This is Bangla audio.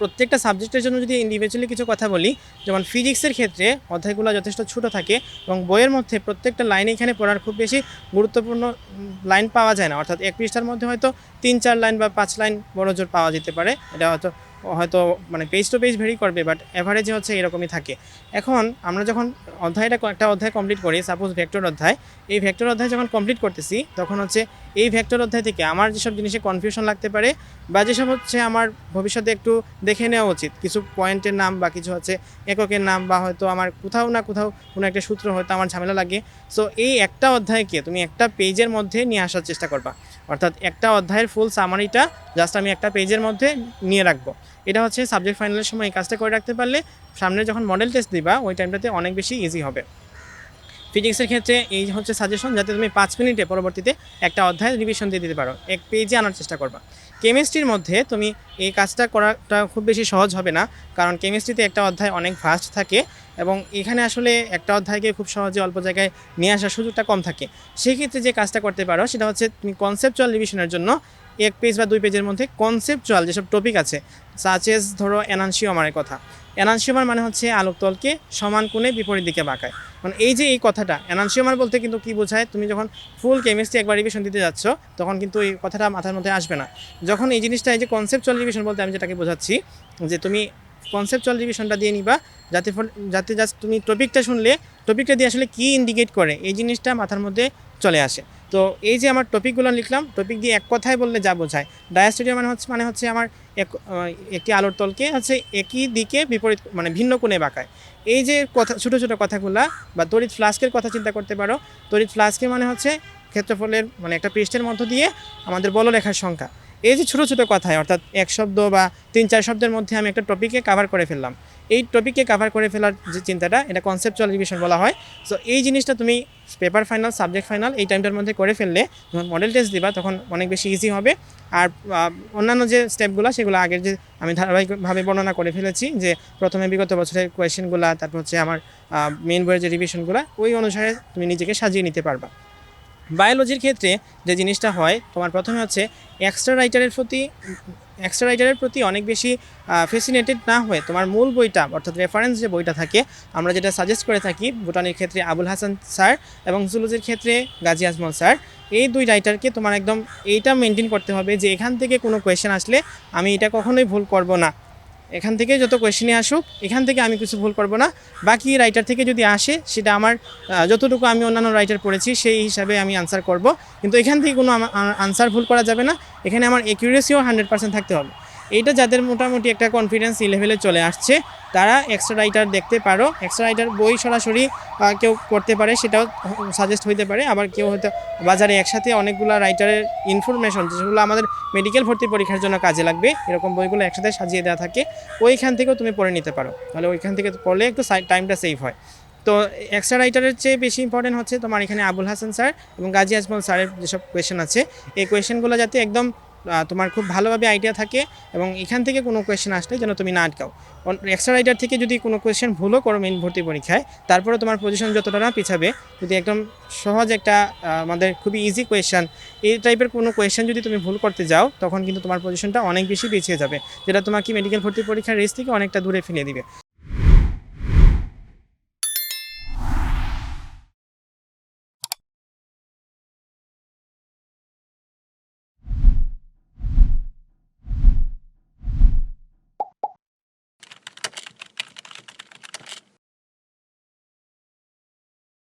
প্রত্যেকটা সাবজেক্টের জন্য যদি ইন্ডিভিজুয়ালি কিছু কথা বলি, যেমন ফিজিক্সের ক্ষেত্রে অধ্যায়গুলো যথেষ্ট ছোটো থাকে এবং বইয়ের মধ্যে প্রত্যেকটা লাইন এখানে পড়ার খুব বেশি গুরুত্বপূর্ণ লাইন পাওয়া যায় না। অর্থাৎ এক পৃষ্ঠার মধ্যে হয়তো তিন চার লাইন বা পাঁচ লাইন বড় জোর পাওয়া যেতে পারে। এটা হয়তো হয়তো মানে পেজ টু পেজ ভেরি করবে বাট অ্যাভারেজে হচ্ছে এরকমই থাকে। এখন আমরা যখন অধ্যায়টা একটা অধ্যায় কমপ্লিট করি সাপোজ ভেক্টর অধ্যায়, এই ভেক্টর অধ্যায় যখন কমপ্লিট করতেছি, তখন হচ্ছে এই ভেক্টর অধ্যায় থেকে আমার যেসব জিনিসে কনফিউশন লাগতে পারে, বা যেসব হচ্ছে আমার ভবিষ্যতে একটু দেখে নেওয়া উচিত, কিছু পয়েন্টের নাম বা কিছু হচ্ছে এককের নাম, বা হয়তো আমার কোথাও না কোথাও কোনো একটা সূত্র হয়তো আমার ঝামেলা লাগে। সো এই একটা অধ্যায়কে তুমি একটা পেজের মধ্যে নিয়ে আসার চেষ্টা করবা। অর্থাৎ একটা অধ্যায়ের ফুল সামারিটা জাস্ট আমি একটা পেজের মধ্যে নিয়ে রাখব। এটা হচ্ছে সাবজেক্ট ফাইনালের সময় এই কাজটা করে রাখতে পারলে সামনে যখন মডেল টেস্ট দিবা, ওই টাইমটাতে অনেক বেশি ইজি হবে। ফিজিক্সের ক্ষেত্রে এই হচ্ছে সাজেশন যাতে তুমি পাঁচ মিনিটে পরবর্তীতে একটা অধ্যায় রিভিশন দিয়ে দিতে পারো। এক পেজে আনার চেষ্টা করবা। কেমিস্ট্রির মধ্যে তুমি এই কাজটা করাটা খুব বেশি সহজ হবে না, কারণ কেমিস্ট্রিতে একটা অধ্যায় অনেক ফাস্ট থাকে এবং এখানে আসলে একটা অধ্যায়কে খুব সহজে অল্প জায়গায় নিয়ে আসার সুযোগটা কম থাকে। সেই ক্ষেত্রে যে কাজটা করতে পারো সেটা হচ্ছে তুমি কনসেপচুয়াল রিভিশনের জন্য এক পেজ বা দুই পেজের মধ্যে কনসেপচুয়াল যেসব টপিক আছে সাচেস ধরো এনানসিওমারের কথা। এনানসিওমার মানে হচ্ছে আলোক তলকে সমান কোণে বিপরীত দিকে বাঁকায়। মানে এই যে এই কথাটা এনানসিওমার বলতে কিন্তু কি বোঝায়, তুমি যখন ফুল কেমিস্ট্রি একবার রিভিশন দিতে যাচ্ছ, তখন কিন্তু এই কথাটা মাথার মধ্যে আসবে না। যখন এই জিনিসটা, এই যে কনসেপচুয়াল রিভিশন বলতে আমি যেটাকে বোঝাচ্ছি, যে তুমি কনসেপচুয়াল রিভিশনটা দিয়ে নিবা, যাতে ফল- যাতে জাস্ট তুমি টপিকটা শুনলে, টপিকটা দিয়ে আসলে কী ইন্ডিকেট করে, এই জিনিসটা মাথার মধ্যে চলে আসে। তো এই যে আমার টপিকগুলো লিখলাম, টপিক দিয়ে এক কথায় বললে যা বোঝায়। ডায়াস্টেরিয়া মানে হচ্ছে মানে হচ্ছে আমার এক একটি আলোর তলকে হচ্ছে একই দিকে বিপরীত মানে ভিন্ন কোণে বাঁকায়। এই যে কথা, ছোটো ছোটো কথাগুলা, বা তড়িৎ ফ্লাস্কের কথা চিন্তা করতে পারো, তড়িৎ ফ্লাস্কের মানে হচ্ছে ক্ষেত্রফলের মানে একটা পৃষ্ঠের মধ্য দিয়ে আমাদের বলরেখার সংখ্যা। এই যে ছোটো ছোটো কথায়, অর্থাৎ এক শব্দ বা তিন চার শব্দের মধ্যে আমি একটা টপিকে কাভার করে ফেললাম। এই টপিককে কাভার করে ফেলার যে চিন্তাটা, এটা কনসেপচুয়াল রিভিশন বলা হয়। সো এই জিনিসটা তুমি পেপার ফাইনাল সাবজেক্ট ফাইনাল এই টাইমটার মধ্যে করে ফেললে, যখন মডেল টেস্ট দিবা, তখন অনেক বেশি ইজি হবে। আর অন্যান্য যে স্টেপগুলো সেগুলো আগের যে আমি ধারাবাহিকভাবে বর্ণনা করে ফেলেছি, যে প্রথমে বিগত বছরের কোয়েশ্চেনগুলো তারপর হচ্ছে আমার মেন বইয়ের যে রিভিশনগুলো ওই অনুসারে তুমি নিজেকে সাজিয়ে নিতে পারবা। বায়োলজির ক্ষেত্রে যে জিনিসটা হয়, তোমার প্রথমে হচ্ছে এক্সট্রা রাইটারের প্রতি এক্সট্রা রাইটারের প্রতি অনেক বেশি ফেসিনেটেড না হয়ে তোমার মূল বইটা, অর্থাৎ রেফারেন্স যে বইটা থাকে, আমরা যেটা সাজেস্ট করে থাকি ভুটানের ক্ষেত্রে আবুল হাসান স্যার এবং জুলজির ক্ষেত্রে গাজী আজমল স্যার, এই দুই রাইটারকে তোমার একদম এইটা মেনটেন করতে হবে যে এখান থেকে কোনো কোয়েশ্চেন আসলে আমি এটা কখনোই ভুল করব না। এখান থেকে যত কোয়েশনে আসুক, এখান থেকে আমি কিছু ভুল করব না। বাকি রাইটার থেকে যদি আসে, সেটা আমার যতটুকু আমি অন্যান্য রাইটার পড়েছি, সেই হিসাবে আমি আনসার করব। কিন্তু এখান থেকে কোনো আনসার ভুল করা যাবে না। এখানে আমার অ্যাকিউরেসিও হান্ড্রেড পার্সেন্ট থাকতে হবে। এইটা যাদের মোটামুটি একটা কনফিডেন্স লেভেলে চলে আসছে, তারা এক্সট্রা রাইটার দেখতে পারো। এক্সট্রা রাইটার বই সরাসরি কেউ করতে পারে, সেটাও সাজেস্ট হইতে পারে। আবার কেউ হয়তো বাজারে একসাথে অনেকগুলো রাইটারের ইনফরমেশন যেগুলো আমাদের মেডিকেল ভর্তি পরীক্ষার জন্য কাজে লাগবে, এরকম বইগুলো একসাথে সাজিয়ে দেওয়া থাকে, ওইখান থেকেও তুমি পড়ে নিতে পারো। তাহলে ওইখান থেকে পড়লে একটু টাইমটা সেভ হয়। তো এক্সট্রা রাইটারের চেয়ে বেশি ইম্পর্টেন্ট হচ্ছে তোমার এখানে আবুল হাসান স্যার এবং গাজী আজমল স্যারের যেসব কোয়েশ্চেন আছে, এই কোয়েশ্চেনগুলো যাতে একদম তোমার খুব ভালোভাবে আইডিয়া থাকে এবং এখান থেকে কোনো কোয়েশ্চেন আসলে যেন তুমি না আটকাও। এক্সট্রা রাইটার থেকে যদি কোনো কোয়েশ্চেন ভুলও করো মেন ভর্তি পরীক্ষায় তারপরে তোমার পজিশন যতটা না পিছাবে, যদি একদম সহজ একটা আমাদের খুবই ইজি কোয়েশ্চেন এই টাইপের কোনো কোয়েশ্চেন যদি তুমি ভুল করতে যাও, তখন কিন্তু তোমার পজিশনটা অনেক বেশি পিছিয়ে যাবে, যেটা তোমাকে মেডিকেল ভর্তি পরীক্ষার রেস থেকে অনেকটা দূরে ফেলে দিবে।